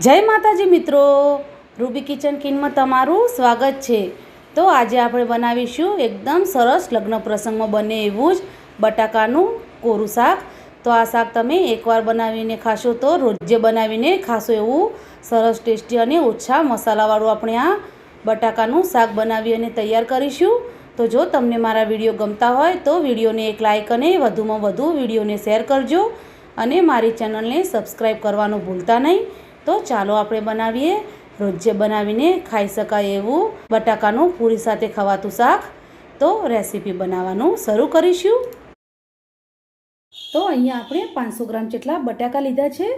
જય માતાજી મિત્રો. રૂબી કિચન કિનમાં તમારું સ્વાગત છે. તો આજે આપણે બનાવીશું એકદમ સરસ લગ્ન પ્રસંગમાં બને એવું જ બટાકાનું કોરું શાક. તો આ શાક તમે એકવાર બનાવીને ખાશો તો રોજે બનાવીને ખાશો એવું સરસ ટેસ્ટી અને ઓછા મસાલાવાળું આપણે આ બટાકાનું શાક બનાવી અને તૈયાર કરીશું. તો જો તમને મારા વીડિયો ગમતા હોય તો વિડીયોને એક લાઇક અને વધુમાં વધુ વિડીયોને શેર કરજો અને મારી ચેનલને સબસ્ક્રાઈબ કરવાનું ભૂલતા નહીં. તો ચાલો આપણે બનાવીએ. રોજે બનાવીને ખાઈ શકાય એવું બટાકાનું પૂરી સાથે ખવાતું શાક. તો રેસીપી બનાવવાનું શરૂ કરીશું. તો અહીંયા આપણે પાંચસો ગ્રામ જેટલા બટાકા લીધા છે.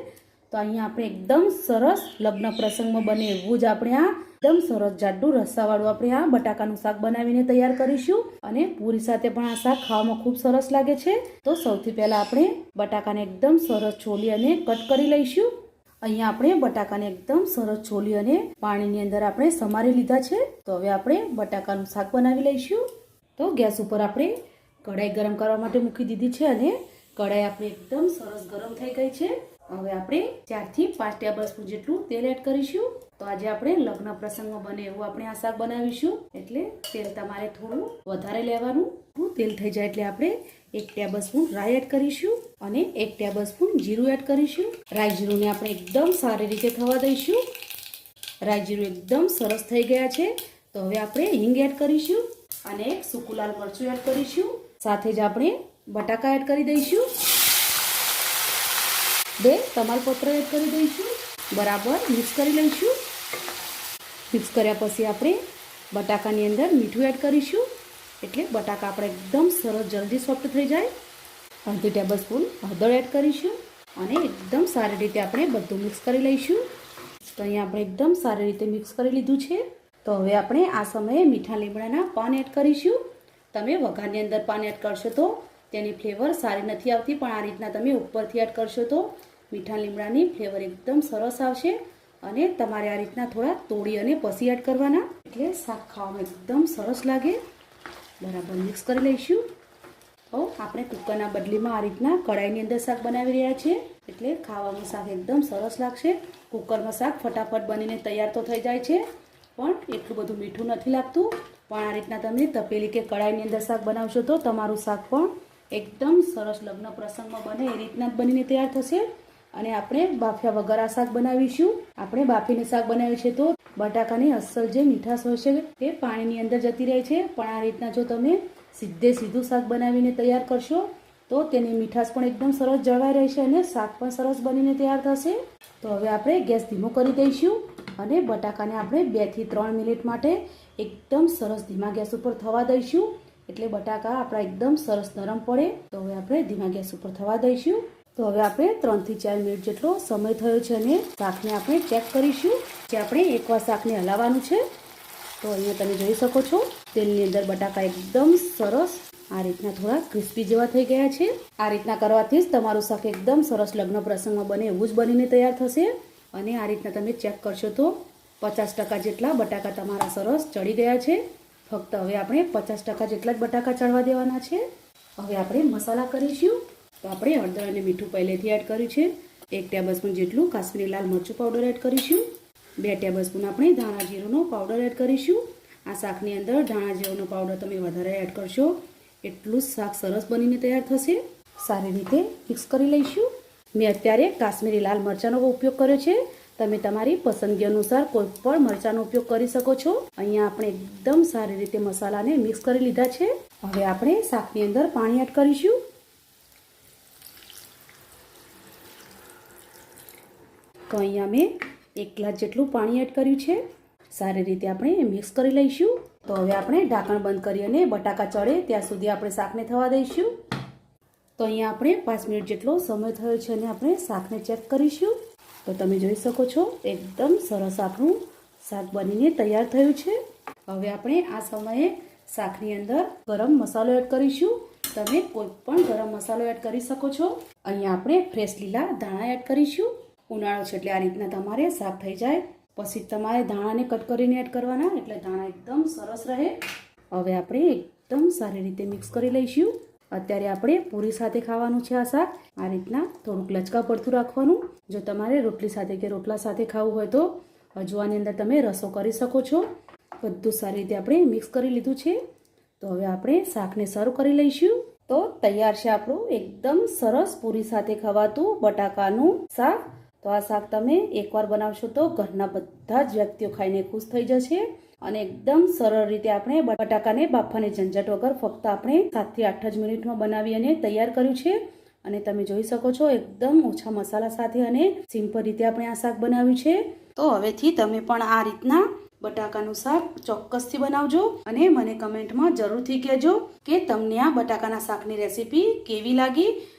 તો અહીંયા આપણે એકદમ સરસ લગ્ન પ્રસંગમાં બને એવું જ આપણે આ એકદમ સરસ જાડું રસ્સાવાળું આપણે આ બટાકાનું શાક બનાવીને તૈયાર કરીશું. અને પૂરી સાથે પણ આ શાક ખાવામાં ખૂબ સરસ લાગે છે. તો સૌથી પહેલાં આપણે બટાકાને એકદમ સરસ છોલી અને કટ કરી લઈશું. અહીંયા આપણે બટાકાને એકદમ સરસ છોલી અને પાણીની અંદર આપણે સમારી લીધા છે. તો હવે આપણે બટાકાનું શાક બનાવી લઈશું. તો ગેસ ઉપર આપણે કઢાઈ ગરમ કરવા માટે મૂકી દીધી છે અને કઢાઈ આપણે એકદમ સરસ ગરમ થઈ ગઈ છે. હવે આપણે ચારથી પાંચ ટેબલ સ્પૂન જેટલું તેલ એડ કરીશું. તો આજે આપણે લગ્ન પ્રસંગમાં બને એવું આપણે આ શાક બનાવીશું. એટલે તેલ તમારે થોડું વધારે લેવાનું. તેલ થઈ જાય એટલે આપણે એક ટેબલ સ્પૂન રાઈ એડ કરીશું અને એક ટેબલ સ્પૂન જીરું એડ કરીશું. રાઈ જીરુંને આપણે એકદમ સારી રીતે થવા દઈશું. રાઈ જીરું એકદમ સરસ થઈ ગયા છે. તો હવે આપણે હિંગ એડ કરીશું અને એક સૂકું લાલ મરચું એડ કરીશું. સાથે જ આપણે બટાકા એડ કરી દઈશું. બે તમાલપત્ર એડ કરી દઈશું. બરાબર મિક્સ કરી લઈશું. મિક્સ કર્યા પછી આપણે બટાકાની અંદર મીઠું એડ કરીશું. એટલે બટાકા આપણે એકદમ સરસ જલ્દી સોફ્ટ થઈ જાય. અડધી ટેબલ સ્પૂન હળદર એડ કરીશું અને એકદમ સારી રીતે આપણે બધું મિક્સ કરી લઈશું. તો અહીંયા આપણે એકદમ સારી રીતે મિક્સ કરી લીધું છે. તો હવે આપણે આ સમયે મીઠા લીમડાના પાન એડ કરીશું. તમે વઘારની અંદર પાન એડ કરશો તો તેની ફ્લેવર સારી નથી આવતી, પણ આ રીતના તમે ઉપરથી એડ કરશો તો મીઠા લીમડાની ફ્લેવર એકદમ સરસ આવશે અને તમારે આ રીતના થોડા તોડી અને પછી એડ કરવાના. એટલે શાક ખાવામાં એકદમ સરસ લાગે. બરાબર મિક્સ કરી લઈશું. તો આપણે કુકરના બદલીમાં આ રીતના કઢાઈની અંદર શાક બનાવી રહ્યા છીએ. એટલે ખાવાનું શાક એકદમ સરસ લાગશે. કુકરમાં શાક ફટાફટ બનીને તૈયાર તો થઈ જાય છે, પણ એટલું બધું મીઠું નથી લાગતું. પણ આ રીતના તમે તપેલી કે કઢાઈની અંદર શાક બનાવશો તો તમારું શાક પણ એકદમ સરસ લગ્ન પ્રસંગમાં બને, એ રીતના જ બનીને તૈયાર થશે. અને આપણે બાફ્યા વગર આ શાક બનાવીશું. આપણે બાફીને શાક બનાવ્યું છે તો બટાકાની અસલ જે મીઠાશ હોય છે તે પાણીની અંદર જતી રહે છે. પણ આ રીતના જો તમે સીધે સીધું શાક બનાવીને તૈયાર કરશો, તો તેની મીઠાશ પણ એકદમ સરસ જળવાઈ રહેશે અને શાક પણ સરસ બનીને તૈયાર થશે. તો હવે આપણે ગેસ ધીમો કરી દઈશું અને બટાકાને આપણે બેથી ત્રણ મિનિટ માટે એકદમ સરસ ધીમા ગેસ ઉપર થવા દઈશું. એટલે બટાકા આપણા એકદમ સરસ નરમ પડે. તો હવે આપણે ધીમા ગેસ ઉપર થવા દઈશું. તો હવે આપણે ત્રણથી ચાર મિનિટ જેટલો સમય થયો છે અને શાકને આપણે ચેક કરીશું જે આપણે એકવાર શાકને હલાવવાનું છે. તો અહીંયા તમે જોઈ શકો છો, તેલની અંદર બટાકા એકદમ સરસ આ રીતના થોડા ક્રિસ્પી જેવા થઈ ગયા છે. આ રીતના કરવાથી જ તમારું શાક એકદમ સરસ લગ્ન પ્રસંગમાં બને એવું જ બનીને તૈયાર થશે. અને આ રીતના તમે ચેક કરશો તો પચાસ ટકા જેટલા બટાકા તમારા સરસ ચડી ગયા છે. ફક્ત હવે આપણે પચાસ ટકા જેટલા જ બટાકા ચડવા દેવાના છે. હવે આપણે મસાલા કરીશું. તો આપણે હળદર અને મીઠું પહેલેથી એડ કર્યું છે. એક ટેબલસ્પૂન જેટલું કાશ્મીરી લાલ મરચું પાવડર એડ કરીશું. બે ટેબલસ્પૂન આપણે ધાણા જીરુંનો પાવડર એડ કરીશું. આ શાકની અંદર ધાણા જીરુંનો પાવડર તમે વધારે એડ કરશો, એટલું શાક સરસ બનીને તૈયાર થશે. સારી રીતે મિક્સ કરી લઈશું. મેં અત્યારે કાશ્મીરી લાલ મરચાંનો ઉપયોગ કર્યો છે. તમે તમારી પસંદગી અનુસાર કોઈ પણ મરચાંનો ઉપયોગ કરી શકો છો. અહીંયા આપણે એકદમ સારી રીતે મસાલાને મિક્સ કરી લીધા છે. હવે આપણે શાકની અંદર પાણી એડ કરીશું. તો અહીંયા મેં એક ગ્લાસ જેટલું પાણી એડ કર્યું છે. સારી રીતે આપણે મિક્સ કરી લઈશું. તો હવે આપણે ઢાંકણ બંધ કરી અને બટાકા ચડે ત્યાં સુધી આપણે શાકને થવા દઈશું. તો અહીંયા આપણે પાંચ મિનિટ જેટલો સમય થયો છે અને આપણે શાકને ચેક કરીશું. તો તમે જોઈ શકો છો, એકદમ સરસ આપણું શાક બનીને તૈયાર થયું છે. હવે આપણે આ સમયે શાકની અંદર ગરમ મસાલો એડ કરીશું. તમે કોઈ પણ ગરમ મસાલો એડ કરી શકો છો. અહીંયા આપણે ફ્રેશ લીલા ધાણા એડ કરીશું. ઉનાળો છે એટલે આ રીતના તમારે શાક થઈ જાય. પછી તમારે ધાણાને કટ કરીને એડ કરવાના, એટલે ધાણા એકદમ સરસ રહે. હવે આપણે એકદમ સારી રીતે મિક્સ કરી લઈશું. અત્યારે આપણે પૂરી સાથે ખાવાનું છે આ શાક. આ રીતના થોડુંક લચકા પડતું રાખવાનું. જો તમારે રોટલી સાથે કે રોટલા સાથે ખાવું હોય તો હજુ આની અંદર તમે રસો કરી શકો છો. બધું સારી રીતે આપણે મિક્સ કરી લીધું છે. તો હવે આપણે શાકને સર્વ કરી લઈશું. તો તૈયાર છે આપણું એકદમ સરસ પૂરી સાથે ખવાતું બટાકાનું શાક. તો આ શાક તમે એકવાર બનાવશો તો ઘરના બધા જ વ્યક્તિઓ ખાઈને ખુશ થઈ જશે અને એકદમ સરળ રીતે આપણે બટાકાને બાફાની ઝંઝટ વગર ફક્ત આપણે સાતથી આઠ જ મિનિટમાં બનાવી અને તૈયાર કર્યું છે. અને તમે જોઈ શકો છો એકદમ ઓછા મસાલા સાથે અને સિમ્પલ રીતે આપણે આ શાક બનાવ્યું છે. તો હવેથી તમે પણ આ રીતના બટાકાનું શાક ચોક્કસથી બનાવજો અને મને કમેન્ટમાં જરૂરથી કહેજો કે તમને આ બટાકાના શાકની રેસીપી કેવી લાગી